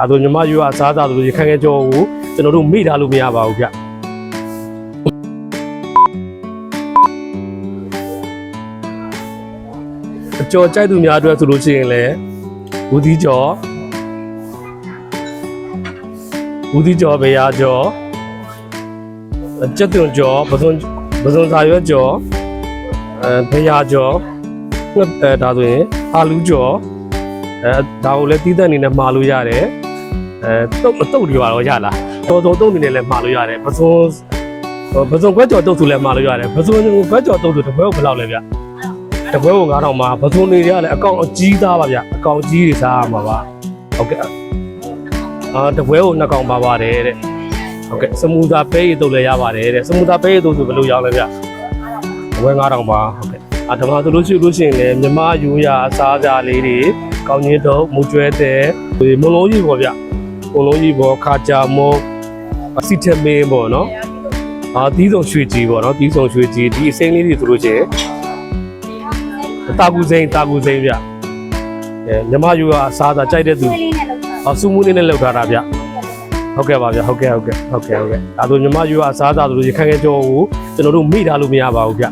ဒါဆိုညီမယူအစားသားဆိုလို့ရခိုင်ငယ်ကြောကိုကျွန်တော်တို့မိထားလို့မရပါဘူးဗျအကျော်ကြိုက်သူများအတွက်ဆိုလို့ရှိရင်လည်းဘူးသီးကျော်ဘူးသီးကျော်ဘေးရားကျော်ကြက်သွန်ကျော်ပစွန်ပစွန်စာရွက်ကျော်အဲဘေးရားကျော်ငှက်အဲဒါဆိုရင်အာလူကျော်အဲဒါကိုလည်းတီးတဲ့အနေနဲ့မှာလို့ရတယ် အဲတုတ်အတုတ်တွေပါတော့ရလားတော်တော်တုတ်အနေနဲ့လည်းမှာလို့ရတယ်ပစွန်ပစွန်ခွက်ကျော်တုတ်ဆိုလည်းမှာလို့ရတယ်ပစွန်ခွက်ကျော်တုတ်ဆိုတစ်ပွဲကိုဘယ်လောက်လဲဗျတပွဲကို9000မှာပစုံနေတွေကလည်းအကောင်အကြီးသားပါဗျအကောင်ကြီးတွေစားရမှာပါဟုတ်ကဲ့အာတပွဲကိုနှစ်ကောင်ပါပါတယ်တဲ့ဟုတ်ကဲ့စမူသာပဲရည်တုပ်လည်းရပါတယ်တဲ့စမူသာပဲရည်တုပ်ဆိုဘယ်လိုရောင်းလဲဗျတပွဲ9000ပါဟုတ်ကဲ့အာဓမ္မဆိုလို့ရှိလို့ရှိရင်လည်းမြမယူရအစားကြလေးတွေကောင်းကြီးတော့မူကျွဲတဲ့ဒီမလုံးကြီးပေါ့ဗျ မလုံးကြီးပေါ့ခါကြမိုးစီတမင်းပေါ့နော်အာတီးစုံရွှေကြီးပေါ့နော်တီးစုံရွှေကြီးဒီအစိမ်းလေးတွေဆိုလို့ရှိရင်တာကူစိန်တာကူစိန်ဗျအဲမြမယူကအစားသာကြိုက်တဲ့သူလေးနဲ့လောက်တာအဆူမှုလေးနဲ့လောက်ထားတာဗျဟုတ်ကဲ့ပါဗျဟုတ်ကဲ့ဟုတ်ကဲ့ဟုတ်ကဲ့ဟုတ်ကဲ့ဒါဆိုမြမယူကအစားသာဆိုလို့ရခိုင်ငယ်ကျော်ကိုကျွန်တော်တို့မိထားလို့မရပါဘူးဗျ